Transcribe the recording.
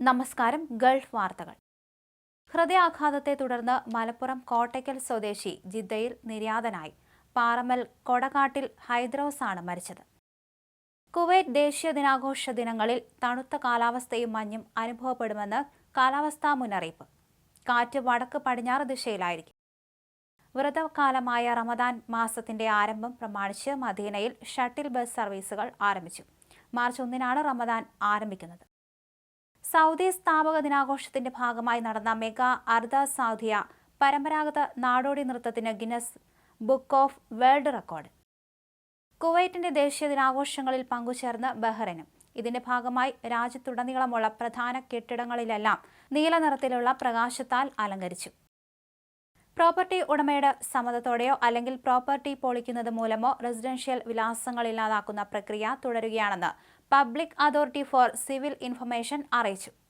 നമസ്കാരം ഗൾഫ് വാർത്തകൾ. ഹൃദയാഘാതത്തെ തുടർന്ന് മലപ്പുറം കോട്ടയ്ക്കൽ സ്വദേശി ജിദ്ദയിൽ നിര്യാതനായി. പാറമൽ കൊടകാട്ടിൽ ഹൈദ്രോസാണ് മരിച്ചത്. കുവൈറ്റ് ദേശീയ ദിനാഘോഷ ദിനങ്ങളിൽ തണുത്ത കാലാവസ്ഥയും മഞ്ഞും അനുഭവപ്പെടുമെന്ന് കാലാവസ്ഥാ മുന്നറിയിപ്പ്. കാറ്റ് വടക്ക് പടിഞ്ഞാറ് ദിശയിലായിരിക്കും. വ്രതകാലമായ റമദാൻ മാസത്തിന്റെ ആരംഭം പ്രമാണിച്ച് മദീനയിൽ ഷട്ടിൽ ബസ് സർവീസുകൾ ആരംഭിച്ചു. മാർച്ച് ഒന്നിനാണ് റമദാൻ ആരംഭിക്കുന്നത്. സൗദി സ്ഥാപക ദിനാഘോഷത്തിന്റെ ഭാഗമായി നടന്ന മെഗാ അർദ സൗദിയ പരമ്പരാഗത നാടോടി നൃത്തത്തിന് Guinness book of world record. കുവൈറ്റിന്റെ ദേശീയ ദിനാഘോഷങ്ങളിൽ പങ്കുചേർന്ന് ബഹ്റൈനും. ഇതിന്റെ ഭാഗമായി രാജ്യത്തുടനീളമുള്ള പ്രധാന കെട്ടിടങ്ങളിലെല്ലാം നീല നിറത്തിലുള്ള പ്രകാശത്താൽ അലങ്കരിച്ചു. പ്രോപ്പർട്ടി ഉടമയുടെ സമ്മതത്തോടെയോ അല്ലെങ്കിൽ പ്രോപ്പർട്ടി പൊളിക്കുന്നത് മൂലമോ റെസിഡൻഷ്യൽ വിലാസങ്ങൾ ഇല്ലാതാക്കുന്ന പ്രക്രിയ തുടരുകയാണെന്ന് public authority for civil information അറിയിച്ചു.